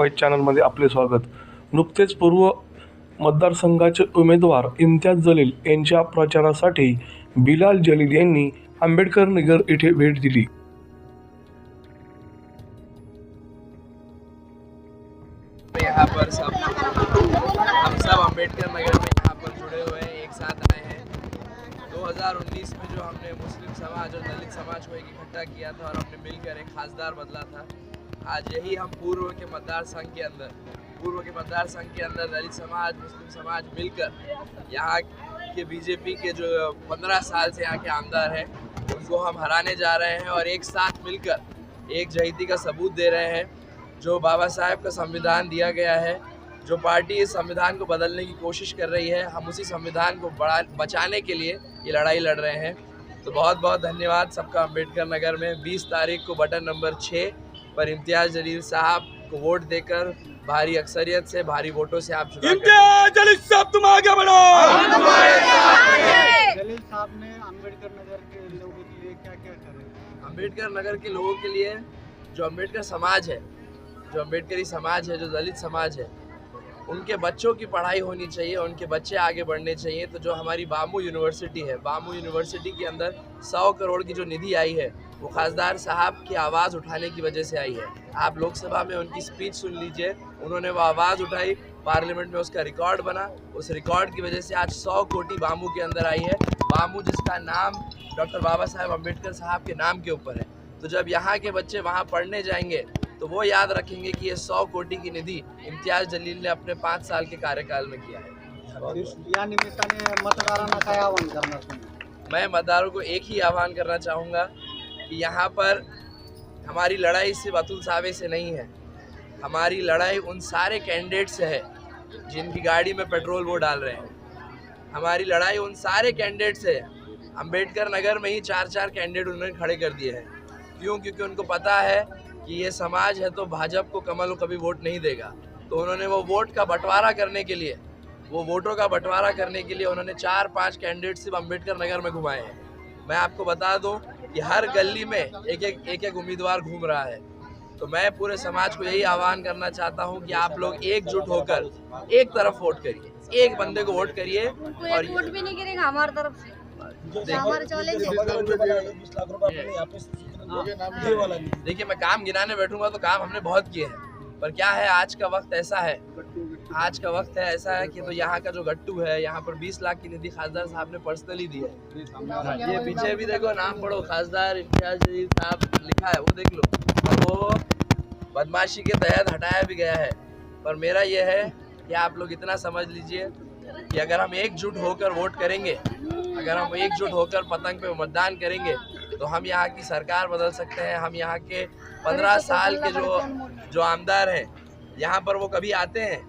Quiet चॅनलमध्ये आपले स्वागत. नुकतेच पूर्व मतदारसंघाचे उमेदवार इम्तियाज जलील यांच्या प्रचारासाठी बिलाल जलील यांनी आंबेडकर नगर येथे भेट दिली. यहाँ पर सब हम सब अंबेडकर नगर में यहाँ पर जुड़े हुए हैं एक साथ आए हैं। 2019 में जो हमने मुस्लिम समाज और दलित समाज को एक इकट्ठा किया था और हमने मिलकर एक खासदार बदला था आज यही हम पूर्व के मतदार संघ के अंदर, पूर्व के मतदार संघ के अंदर दलित समाज, मुस्लिम समाज मिलकर यहाँ के बीजेपी के जो 15 साल से यहाँ के आमदार हैं, उनको हम हराने जा रहे हैं और एक साथ मिलकर एक जहीती का सबूत दे रहे हैं, जो बाबा साहेब का संविधान दिया गया है, जो पार्टी इस संविधान को बदलने की कोशिश कर रही है, हम उसी संविधान को बढ़ा बचाने के लिए ये लड़ाई लड़ रहे हैं। तो बहुत बहुत धन्यवाद सबका अंबेडकर नगर में। 20 तारीख को बटन नंबर 6 पर इम्तियाज़ जलील साहब को वोट देकर भारी अक्सरियत से भारी वोटों से आप इम्तियाज़ जलील साहब तुम आगे बढ़ो। जलील साहब ने अंबेडकर नगर के लोगों के लिए क्या क्या करें? अंबेडकर नगर के लोगों के लिए जो अंबेडकर समाज है जो अम्बेडकरी समाज है जो दलित समाज है उनके बच्चों की पढ़ाई होनी चाहिए, उनके बच्चे आगे बढ़ने चाहिए। तो जो हमारी बामू यूनिवर्सिटी है बामू यूनिवर्सिटी के अंदर सौ करोड़ की जो निधि आई है, वो खासदार साहब की आवाज़ उठाने की वजह से आई है। आप लोकसभा में उनकी स्पीच सुन लीजिए। उन्होंने वो आवाज़ उठाई, पार्लियामेंट में उसका रिकॉर्ड बना। उस रिकॉर्ड की वजह से आज सौ कोटी बामू के अंदर आई है। बामू जिसका नाम डॉक्टर बाबा साहेब अंबेडकर साहब के नाम के ऊपर है। तो जब यहाँ के बच्चे वहाँ पढ़ने जाएँगे तो वो याद रखेंगे कि ये सौ कोटी की निधि इम्तियाज़ जलील ने अपने पाँच साल के कार्यकाल में किया है। मैं मतदारों को एक ही आह्वान करना चाहूँगा कि यहाँ पर हमारी लड़ाई सिर्फ़ अतुल सावे से नहीं है। हमारी लड़ाई उन सारे कैंडिडेट से है जिनकी गाड़ी में पेट्रोल वो डाल रहे हैं। हमारी लड़ाई उन सारे कैंडिडेट से है। अंबेडकर नगर में ही चार चार कैंडिडेट उन्होंने खड़े कर दिए हैं। क्यों? क्योंकि उनको पता है कि ये समाज है तो भाजपा को कमल कभी वोट नहीं देगा। तो उन्होंने वो वोट का बंटवारा करने के लिए वो वोटों का बंटवारा करने के लिए उन्होंने चार पाँच कैंडिडेट सिर्फ़ अंबेडकर नगर में घुमाए हैं। मैं आपको बता दूँ कि हर गली में एक एक एक एक उम्मीदवार घूम रहा है। तो मैं पूरे समाज को यही आह्वान करना चाहता हूँ कि आप लोग एकजुट होकर एक तरफ़ वोट करिए एक बंदे को वोट करिए और वोट भी नहीं गिरेगा हमारे तरफ़ से। देखिए चैलेंज है। देखिए मैं काम गिनाने बैठूँगा तो काम हमने बहुत किए हैं। पर क्या है आज का वक्त ऐसा है। आज का वक्त है ऐसा है कि तो यहाँ का जो गट्टू है यहाँ पर 20 लाख की निधि खासदार साहब ने पर्सनली दी है। ये पीछे भी देखो नाम पढ़ो खासदार इम्तियाज़ साहब लिखा है वो देख लो। और वो बदमाशी के तहत हटाया भी गया है। पर मेरा ये है कि आप लोग इतना समझ लीजिए कि अगर हम एकजुट होकर वोट करेंगे अगर हम एकजुट होकर पतंग पे मतदान करेंगे तो हम यहाँ की सरकार बदल सकते हैं। हम यहाँ के पंद्रह साल के जो जो आमदार हैं यहाँ पर वो कभी आते हैं?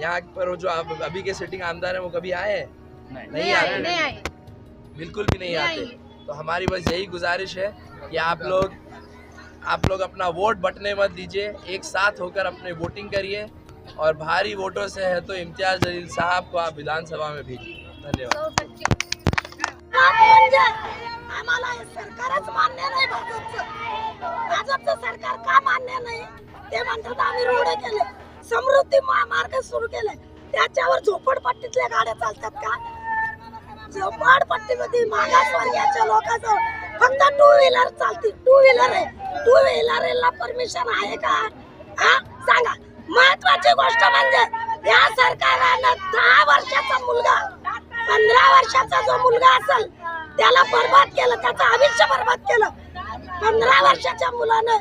यहाँ पर वो जो अभी के सिटिंग आमदार हैं वो कभी आए हैं? नहीं। आए नहीं आए। बिल्कुल भी नहीं नहीं आते। तो हमारी बस यही गुजारिश है कि आप लोग आप लोग अपना वोट बटने मत दीजिए। एक साथ होकर अपने वोटिंग करिए। और भारी वोटों से है तो इम्तियाज़ जलील साहब को आप विधानसभा में भेजिए। धन्यवाद। सौ म्हणजे आम्हाला हे सरकारच मान्य नाही भाजपचं. भाजपचं सरकार का मान्य नाही? ते म्हणतात आम्ही रोड केले. समृद्धी महामार्ग सुरू केले. त्याच्यावर झोपडपट्टीतल्या गाड्या चालतात का? झोपडपट्टीमध्ये मागासवर्गीयाच्या लोकांचं फक्त टू व्हीलर चालते टू व्हीलर आहे. टू व्हीलरला परमिशन आहे का? हा? सांगा. महत्वाची गोष्ट म्हणजे या सरकारनं दहा वर्षाचा मुलगा पंधरा वर्षाचा जो मुलगा असेल त्याला बर्बाद केलं त्याचं आयुष्य बर्बाद केलं. पंधरा वर्षाच्या मुलानं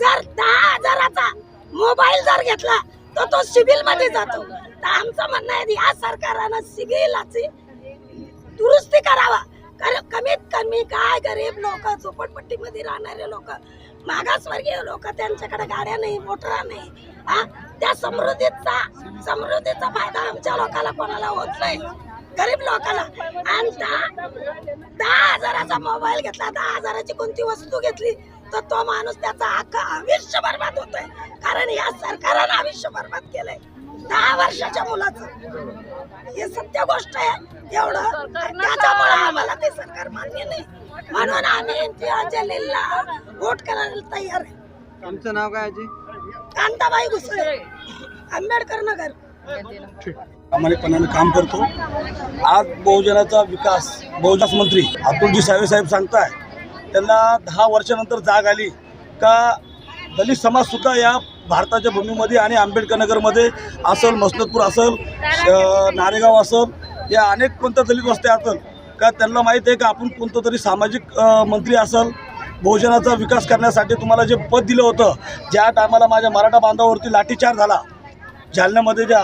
जर दहा हजाराचा मोबाईल जर घेतला तर तो सिव्हिलमध्ये जातो. तर आमचं म्हणणं आहे या सरकारनं सिव्हिलाची दुरुस्ती करावा. कारण कमीत कमी काय गरीब लोक झोपडपट्टीमध्ये राहणारे लोक मागासवर्गीय लोक त्यांच्याकडे गाड्या नाही मोटरा नाही हा? त्या समृद्धीचा समृद्धीचा फायदा आमच्या लोकांना कोणाला होत नाही. गरीब लोकांना आणि दहा दहा हजाराचा मोबाईल घेतला दहा हजाराची कोणती वस्तू घेतली तर तो माणूस त्याचा अख्खा आयुष्य बर्बाद होतोय. कारण या सरकारनं आयुष्य बर्बाद केलंय. दहा वर्षाच्या मुलाचं. हे सत्य गोष्ट आहे. एवढं त्याच्यामुळे आम्हाला ते सरकार मान्य नाही. म्हणून आम्ही जलीलला वोट करायला तयार आहे. तुमचं नाव काय कांताबाई घुसळे. आंबेडकर नगर. प्रामाणिकपणाने काम करतो. आज बहुजनाचा विकास बहुजनास मंत्री अतुलजी सावे साहेब सांगताय त्यांना दहा वर्षानंतर जाग आली का दलित समाजसुद्धा या भारताच्या भूमीमध्ये आणि आंबेडकरनगरमध्ये असल मसलतपूर असल नारेगाव असल या अनेक कोणत्या दलित वस्त्या असल का त्यांना माहीत आहे का आपण कोणतं तरी सामाजिक मंत्री असल? बहुजनाचा विकास करण्यासाठी तुम्हाला जे पद दिलं होतं ज्या टायमाला माझ्या मराठा बांधावरती लाठीचार झाला जालन्यामध्ये ज्या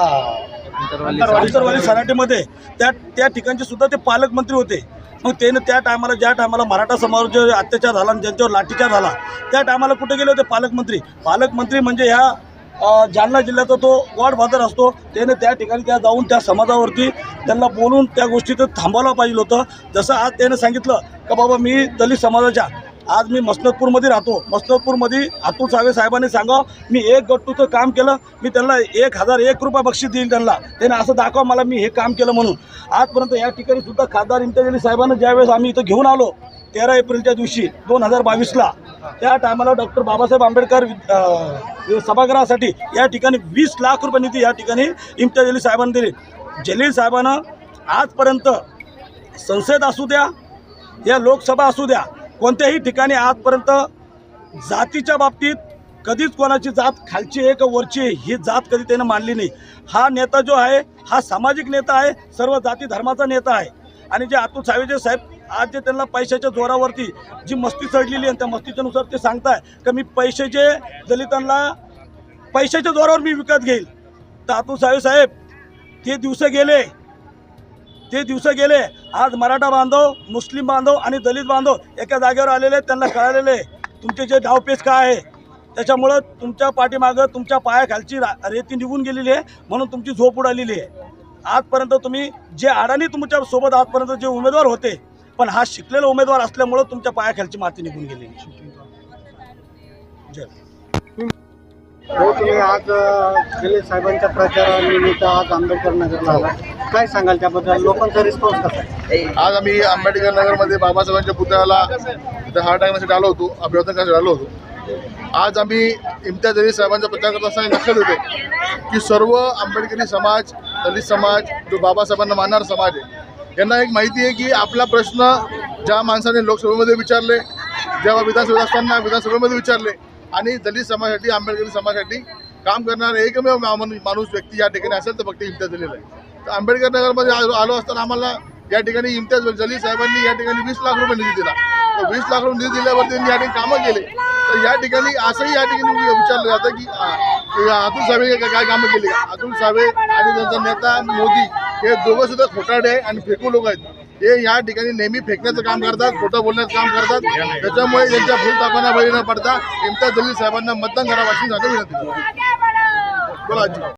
आंतरवाली सराटीमध्ये त्या त्या ठिकाणचे सुद्धा ते पालकमंत्री होते. मग त्यानं त्या टायमाला ज्या टायमाला मराठा समाजावर अत्याचार झाला आणि ज्यांच्यावर लाठीचार झाला त्या टायमाला कुठे गेले होते पालकमंत्री? पालकमंत्री म्हणजे ह्या जालना जिल्ह्याचा तो वॉर्ड फादर असतो. त्याने त्या ठिकाणी त्या जाऊन त्या समाजावरती त्यांना बोलून त्या गोष्टी तर थांबवायला पाहिजे होतं. जसं आज त्याने सांगितलं का बाबा मी दलित समाजाच्या आज मी मसनतपूरमध्ये राहतो. मसनतपूरमध्ये अतुल सावे साहेबांनी सांगा मी एक गट्टूचं काम केलं मी त्यांना एक हजार एक रुपया बक्षीस देईल त्यांना. त्याने असं दाखवा मला मी हे काम केलं म्हणून. आजपर्यंत या ठिकाणी सुद्धा खासदार इम्तियाज अली साहेबांना ज्यावेळेस आम्ही इथं घेऊन आलो तेरा एप्रिलच्या दिवशी दोन हजार बावीसला त्या टायमाला डॉक्टर बाबासाहेब आंबेडकर सभागृहासाठी या ठिकाणी वीस लाख रुपये निधी या ठिकाणी इम्तियाज अली साहेबांनी दिली. जलील साहेबांना आजपर्यंत संसद असू द्या या लोकसभा असू द्या कोणत्याही ठिकाणी आजपर्यंत जातीच्या बाबतीत कधीच कोणाची जात खालची आहे का वरची आहे ही जात कधी त्यानं मानली नाही. हा नेता जो आहे हा सामाजिक नेता आहे सर्व जाती धर्माचा नेता आहे. आणि जे अतुल सावेजे साहेब आज जे त्यांना पैशाच्या जोरावरती जी मस्ती चढलेली आहे त्या मस्तीच्यानुसार ते सांगताय का मी पैशाचे दलितांना पैशाच्या जोरावर मी विकत घेईल. तर अतुल सावे साहेब ते दिवस गेले ते दिवस गेले आज मराठा बांधव मुस्लिम बांधव आणि दलित बांधव एका जागेवर आलेले आहेत, त्यांना कळालेले आहे. तुमचे जे डावपेच काय आहे? त्याच्यामुळं तुमच्या पाठीमागं तुमच्या पायाखालची रा रेती निघून गेलेली आहे म्हणून तुमची झोप उडालेली आहे. आजपर्यंत तुम्ही जे अडाणी तुमच्यासोबत आजपर्यंत जे उमेदवार होते पण हा शिकलेला उमेदवार असल्यामुळं तुमच्या पायाखालची माती निघून गेलेली जय. हो, तुम्ही आज साहेबांच्या प्रचारानिमित्त आज आंबेडकर नगरला आला. काय सांगाल त्याबद्दल? लोकांचा रिस्पॉन्स कसा आहे? आज आम्ही आंबेडकर नगरमध्ये बाबासाहेबांच्या पुतळ्याला हार टाकण्यासाठी आलो होतो अभिवादन करण्यासाठी आलो होतो. आज आम्ही इम्तियाज अली साहेबांचा प्रचार करत असताना लक्षात येते की सर्व आंबेडकरी समाज दलित समाज जो बाबासाहेबांना मानणारा समाज आहे यांना एक माहिती आहे की आपला प्रश्न ज्या माणसाने लोकसभेमध्ये विचारले जेव्हा विधानसभेत असताना विधानसभेमध्ये विचारले आणि दलित समाजासाठी आंबेडकरी समाजासाठी काम करणारा एकमेव माणूस व्यक्ती या ठिकाणी असेल तर फक्त इम्तियाज जलील आहे. आंबेडकर नगरमध्ये आलो असताना आम्हाला या ठिकाणी इम्तियाज जलील साहेबांनी या ठिकाणी वीस लाख रुपये निधी दिला. तर वीस लाख रुपये निधी दिल्यावर त्यांनी या ठिकाणी कामं केले. तर या ठिकाणी असंही या ठिकाणी विचारलं जातं की अतुल सावे काय काय कामं केली? अतुल सावे आणि त्यांचा नेता मोदी हे दोघं सुद्धा खोटाडे आहे आणि फेकू लोक आहेत. हे या ठिकाणी नेहमी फेकण्याचं काम करतात खोटं बोलण्याचं काम करतात. त्याच्यामुळे त्यांच्या भूल टाकवाना बळी न पडता इम्तियाज जलील साहेबांना मतदान करावं अशी सांगतो विनंती बोला